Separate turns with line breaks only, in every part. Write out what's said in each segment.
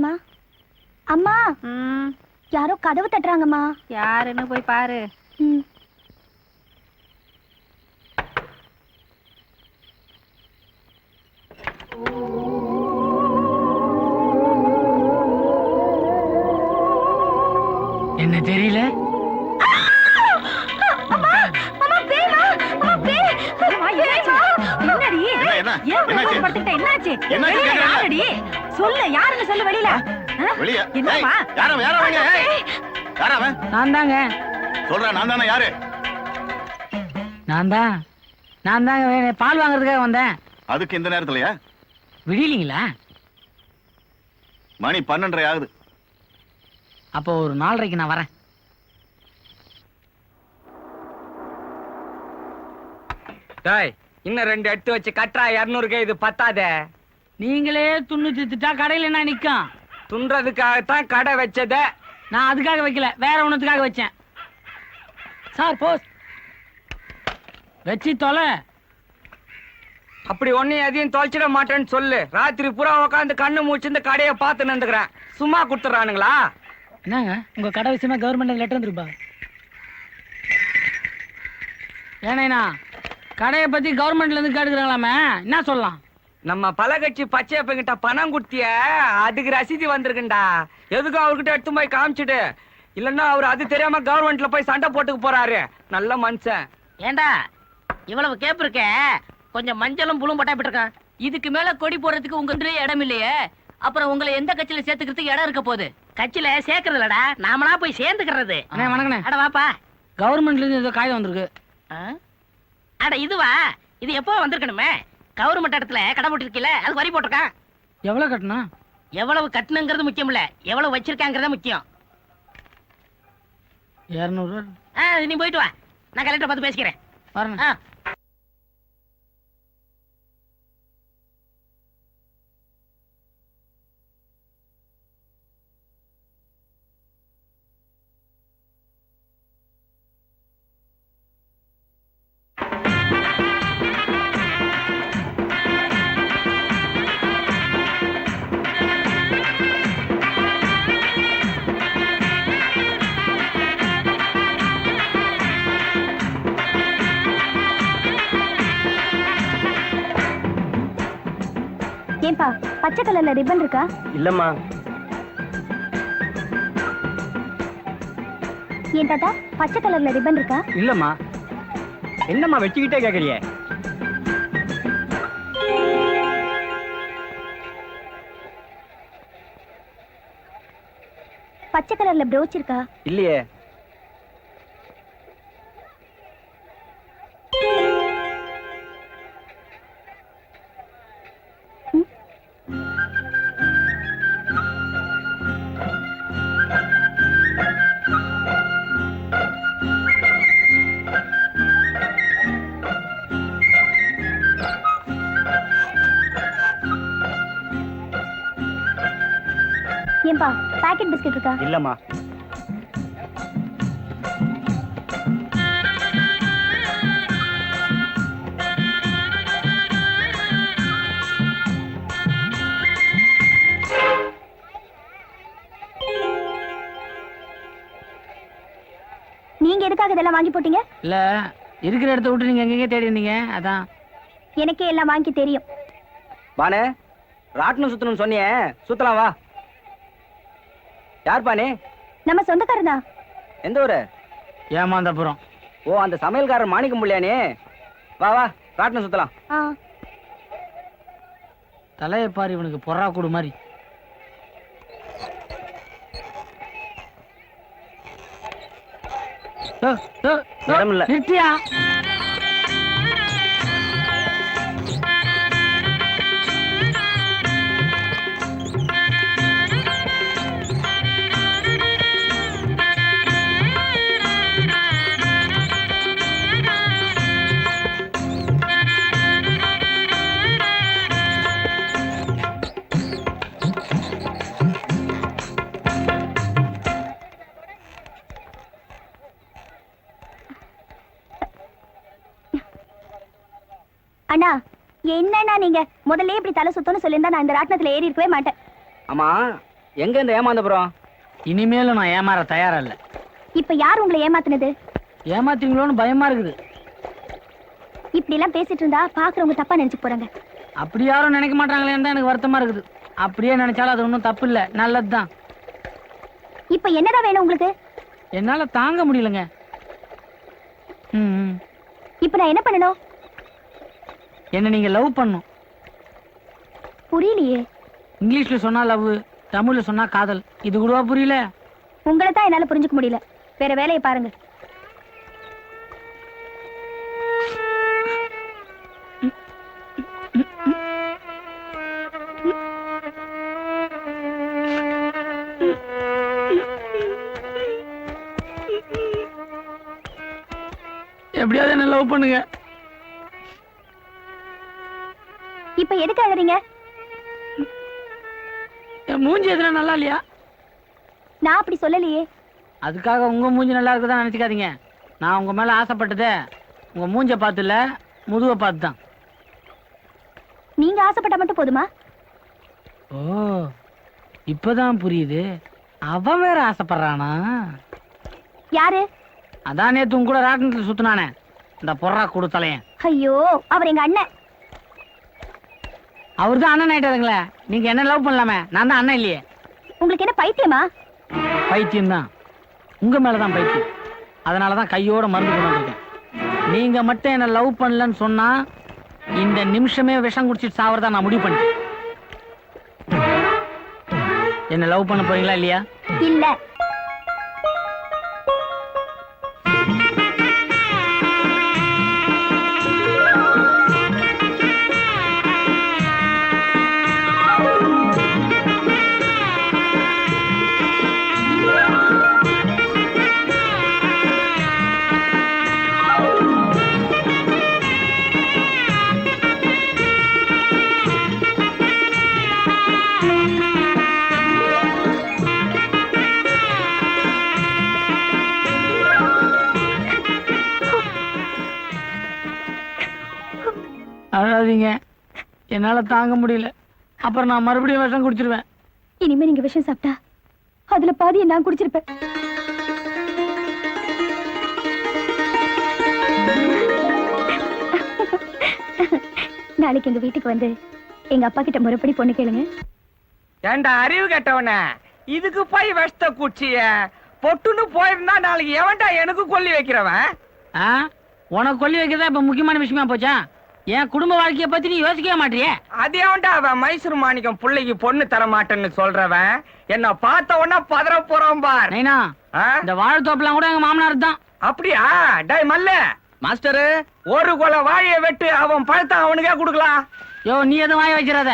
அம்மா? அம்மா! யாரோ கதவு தட்டுறாங்கம்மா.
யாருன்னு போய் பாரு.
ம்.
என்ன தெரியல?
என்னாச்சு?
என்னாச்சு? சொல்லு யாருன்னு சொல்லு வெளியில?
வெளிய?
என்னம்மா?
ஏய், யாரவன்
நான் தாங்க
சொல்றேன் நான் தானே யாரு?
நான் தான் நான் தாங்க பால் வாங்குறதுக்காக வந்தேன்.
அதுக்கு இந்த நேரத்துலயா?
விடியலீங்களா?
மணி பன்னெண்டரை ஆகுது.
அப்போ ஒரு நாலரைக்கு நான் வரேன்.
டேய் இன்னும் ரெண்டு எடுத்து வச்சு கட்டுறா இரநூறுக்கு இது பத்தாதே.
நீங்களே துண்ணு தித்துட்டா கடையில் என்ன நிற்கும்
துன்றதுக்காகத்தான் கடை வச்சதே.
நான் அதுக்காக வைக்கல வேற ஒண்ணுத்துக்காக வச்சேன். Sir boss. வச்சு தொலை.
அப்படி ஒன்னும் எதையும் தொலைச்சிட மாட்டேன்னு சொல்லு. ராத்திரி பூரா உட்காந்து கண்ணு மூச்சு இந்த கடையை பார்த்து நின்றுக்கிறேன் சும்மா கொடுத்துறானுங்களா
என்னங்க? உங்க கடை விஷயமா கவர்மெண்ட் லெட்டர் வந்துருப்பா ஏனேண்ணா கடையை பத்தி கவர்மெண்ட்ல இருந்து கேட்டுக்கிறாங்களாமே என்ன சொல்லலாம்?
நம்ம பலகட்சி பச்சையப்பங்கிட்ட பணம் கொடுத்திய அதுக்கு ரசீதி வந்திருக்குண்டா. எதுக்கும் அவர்கிட்ட எடுத்து போய் காமிச்சிடு இல்லன்னா அவர் அது தெரியாம கவர்மெண்ட்ல போய் சண்டை போட்டுக்க போறாரு. நல்ல மனுஷன்.
ஏண்டா இவ்வளவு கேப் இருக்க? கொஞ்சம் மஞ்சளும் புழும் போட்டா இருக்கான் இதுக்கு மேல கொடி போடுறதுக்கு உங்க இடம் இல்லையே. அப்புறம் உங்களை எந்த கட்சியில சேர்த்துக்கிறதுக்கு இடம் இருக்க போகுது? கட்சியில சேர்க்கறது இல்லடா நாமளா போய் சேர்ந்துக்கிறது அட வாப்பா.
கவர்மெண்ட்ல இருந்து ஏதோ காயம் வந்திருக்கு.
ஆ? அட இதுவா? இது எப்போ வந்திருக்கணுமே? கவர்மெண்ட் இடத்துல கடை போட்டிருக்கீல அது வரி போட்டிருக்கான்.
எவ்வளவு கட்டணும்?
எவ்வளவு கட்டணுங்கிறது முக்கியம் இல்ல. எவ்வளவு வச்சிருக்காங்கிறத முக்கியம்.
இரநூறுவா?
ஆ, நீ போயிட்டு வா. நான் கலெக்டர் பார்த்து பேசிக்கிறேன்.
வரேன்.
பச்சை கலர்ல ரிப்பன் இருக்கா?
இல்லம்மா.
ஏன் தாத்தா பச்சை கலர்ல ரிப்பன் இருக்கா?
இல்லம்மா. என்னம்மா வச்சுக்கிட்டே கேக்குறிய?
பச்சை கலர்ல ப்ரோச் இருக்கா?
இல்லையே.
பாக்கெட் பிஸ்கட் இருக்கா?
இல்லம்மா.
நீங்க எதுக்காக இதெல்லாம் வாங்கி போட்டீங்க?
இல்ல இருக்கிற இடத்த விட்டு நீங்க எங்கெங்க தேடி இருந்தீங்க அதான்.
எனக்கே எல்லாம் வாங்கி தெரியும்.
பானு ராட்டினம் சுத்தணும்னு சொன்னியே. சுத்தலாம் வா. யார் பானே
நம்ம சொந்தக்காரனா?
எந்த ஊரு?
ஏமாந்தப்புறம்
ஓ அந்த சமையல்காரர் மாணிக்கம் பிள்ளையானே வா வா ராட்டினம் சுத்தலாம்.
தலையை பாரு இவனுக்கு பொறா கூடு மாதிரி. நிறுத்தியா?
அண்ணா என்னண்ணா நீங்க? முதல்ல இப்படி தலை சுத்தம்னு சொல்லியிருந்தா நான் இந்த ராட்டினத்துல ஏறி இருக்கவே மாட்டேன்.
ஆமா எங்க இந்த ஏமாந்தபுரம்?
இனிமேலும் நான் ஏமாற தயாரா இல்ல
இப்ப யார் உங்களை ஏமாத்துனது?
ஏமாத்தீங்களோன்னு பயமா இருக்குது.
இப்படி எல்லாம் பேசிட்டு இருந்தா பாக்குறவங்க தப்பா நினைச்சு போறாங்க.
அப்படி யாரும் நினைக்க மாட்டாங்களேன்னு தான் எனக்கு வருத்தமா இருக்குது. அப்படியே நினைச்சாலும் அது ஒன்றும் தப்பு இல்லை. நல்லதுதான்.
இப்ப என்னதான் வேணும் உங்களுக்கு?
என்னால தாங்க முடியலங்க. ம் ம்.
இப்ப நான் என்ன பண்ணணும்?
என்ன நீங்க லவ் பண்ணும்.
புரியலையே.
இங்கிலீஷ்ல சொன்னா லவ் தமிழ்ல சொன்னா காதல். இது கூடவா புரியல?
உங்களை தான் என்னால புரிஞ்சுக்க முடியல. வேற வேலையை பாருங்க.
எப்படியாவது என்ன லவ் பண்ணுங்க.
இப்ப எதுக்கு அழறீங்க?
என் மூஞ்சி எதுனா நல்லா இல்லையா?
நான் அப்படி சொல்லலையே.
அதுக்காக உங்க மூஞ்சி நல்லா இருக்குதான் நினைச்சுக்காதீங்க. நான் உங்க மேல ஆசைப்பட்டதே உங்க மூஞ்ச பார்த்து இல்ல முதுவை பார்த்து தான்
நீங்க ஆசைப்பட்டா மட்டும் போதுமா?
ஓ இப்பதான் புரியுது. அவன் வேற ஆசைப்படுறானா?
யாரு?
அதான் நேத்து உங்க கூட ராட்டினத்தில் சுத்தினானே. இந்த பொறா கொடுத்தலையன்
ஐயோ அவர் எங்க அண்ணன்.
அவர் தான் அண்ணன் ஆயிட்டாருங்களே. நீங்க என்ன லவ் பண்ணலாமே? நான் தான் அண்ணன் இல்லையே.
உங்களுக்கு என்ன பைத்தியமா?
பைத்தியம் தான் உங்க மேலதான் பைத்தியம். அதனால தான் கையோட மருந்து கொண்டு வந்திருக்கேன். நீங்க மட்டும் என்ன லவ் பண்ணலன்னு சொன்னா இந்த நிமிஷமே விஷம் குடிச்சிட்டு சாவறதா நான் முடிவு பண்ணிட்டேன். என்ன லவ் பண்ண போறீங்களா இல்லையா?
இல்ல.
அழாதீங்க என்னால தாங்க முடியல. அப்புறம் நான் மறுபடியும் விஷம் குடிச்சிருவேன்.
இனிமே நீங்க விஷம் சாப்பிட்டா அதுல பாதியை நான் குடிச்சிருப்பேன். நாளைக்கு எங்க வீட்டுக்கு வந்து எங்க அப்பா கிட்ட முறைப்படி பொண்ணு கேளுங்க.
ஏண்டா அறிவு கெட்டவன? இதுக்கு போய் விஷத்த குச்சிய பொட்டுன்னு போயிருந்தா நாளைக்கு எவன்டா எனக்கு கொல்லி வைக்கிறவன்?
ஆ? உனக்கு கொல்லி வைக்கிறதா இப்ப முக்கியமான விஷயமா போச்சா? என் குடும்ப வாழ்க்கைய பத்தி நீ யோசிக்கவே மாட்டியே?
அது எவன்டா அவன் மைசூர் மாணிக்கம் பிள்ளைக்கு பொண்ணு தர மாட்டேன்னு சொல்றவன்? என்ன பார்த்த உடனே பதற போறான் பார்.
நைனா
ஆ?
இந்த வாழைத்தோப்பெல்லாம் கூட எங்க மாமனார் தான்.
அப்படியா? டேய் மல்ல. மாஸ்டரு. ஒரு கொலை வாழைய வெட்டு அவன் பழத்தை அவனுக்கே கொடுக்கலாம்.
யோ நீ எதுவும் வாய வச்சிடாத.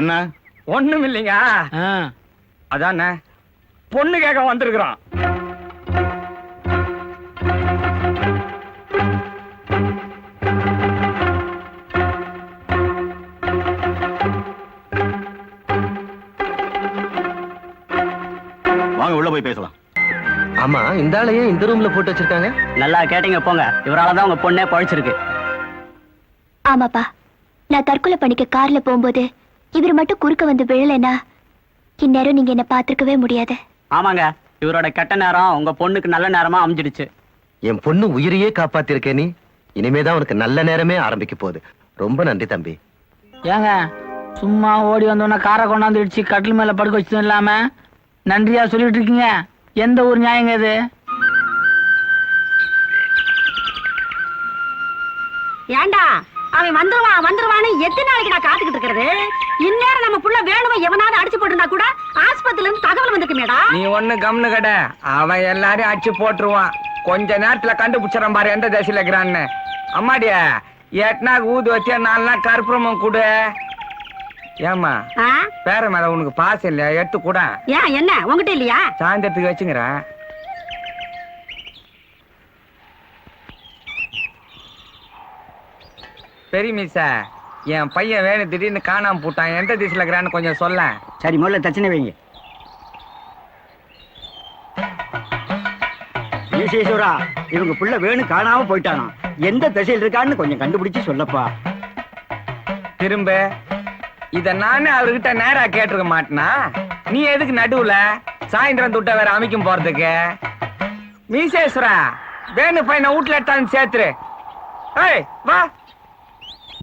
என்ன?
ஒண்ணும் இல்லைங்க அதானே? பொண்ணு கேட்க வந்திருக்கிறான்
வாங்க உள்ள போய் பேசலாம்.
ஆமா இந்த ஆளையே இந்த ரூம்ல போட்டு வச்சிருக்காங்க.
நல்லா கேட்டீங்க போங்க. இவரால தான் உங்க பொண்ணே பழிச்சிருக்கு.
ஆமாப்பா. நான் தற்கொலை பண்ணிக்க கார்ல போகும்போது இவர் மட்டும் குறுக்க வந்து விழலைன்னா இந்நேரம் நீங்க என்ன பார்த்திருக்கவே முடியாது.
ஆமாங்க இவரோட கெட்ட நேரம் உங்க பொண்ணுக்கு நல்ல நேரமா அமைஞ்சிடுச்சு.
என் பொண்ணு உயிரையே காப்பாத்திருக்கே நீ? இனிமேதான் உனக்கு நல்ல நேரமே ஆரம்பிக்க போகுது. ரொம்ப நன்றி தம்பி.
ஏங்க சும்மா ஓடி வந்தோன்னா காரை கொண்டாந்து இடிச்சு கட்டில் மேல படுக்க வச்சதும் இல்லாம நன்றியா சொல்லிட்டு இருக்கீங்க எந்த ஊர் நியாயங்க இது?
ஏண்டா? அவன் வந்துருவான் வந்துருவான்னு எத்தனை நாளைக்கு நான் காத்துக்கிட்டு இருக்கிறது? இந்நேரம் நம்ம புள்ள வேணுமா எவனாவது அடிச்சு போட்டிருந்தா கூட ஆஸ்பத்திரில இருந்து தகவல் வந்திருக்குமேடா
நீ ஒண்ணு கம்னு கட அவன் எல்லாரையும் அடிச்சு போட்டுருவான். கொஞ்ச நேரத்துல கண்டுபிடிச்சிடறான் பாரு எந்த தேசியில இருக்கிறான்னு. அம்மாடிய எட்னா ஊது வச்சா நாலு நாள் கற்பூரமும் கொடு. ஏமா
ஆ?
பேர மேல உனக்கு பாசம் இல்லையா? எடுத்து கூட.
ஏன் என்ன? உங்ககிட்ட இல்லையா?
சாயந்தரத்துக்கு வச்சுங்கிறேன் பெரிய மீசா என் பையன் வேணும் திடீர்னு காணாமல் போட்டான். எந்த திசையில் இருக்கிறான்னு கொஞ்சம் சொல்ல.
சரி முதல்ல தச்சனை வைங்க.
ஈசேஸ்வரா இவங்க புள்ள வேணும் காணாமல் போயிட்டானா? எந்த திசையில் இருக்கான்னு கொஞ்சம் கண்டுபிடிச்சு சொல்லப்பா.
திரும்ப இதை நானே அவர்கிட்ட நேராக கேட்டிருக்க மாட்டேனா? நீ எதுக்கு நடுவுல? சாயந்தரம் துட்ட வேற அமைக்கும் போறதுக்கு. மீசேஸ்வரா வேணு பையனை வீட்டுல எடுத்தாலும் சேர்த்துரு. ஏய் வா.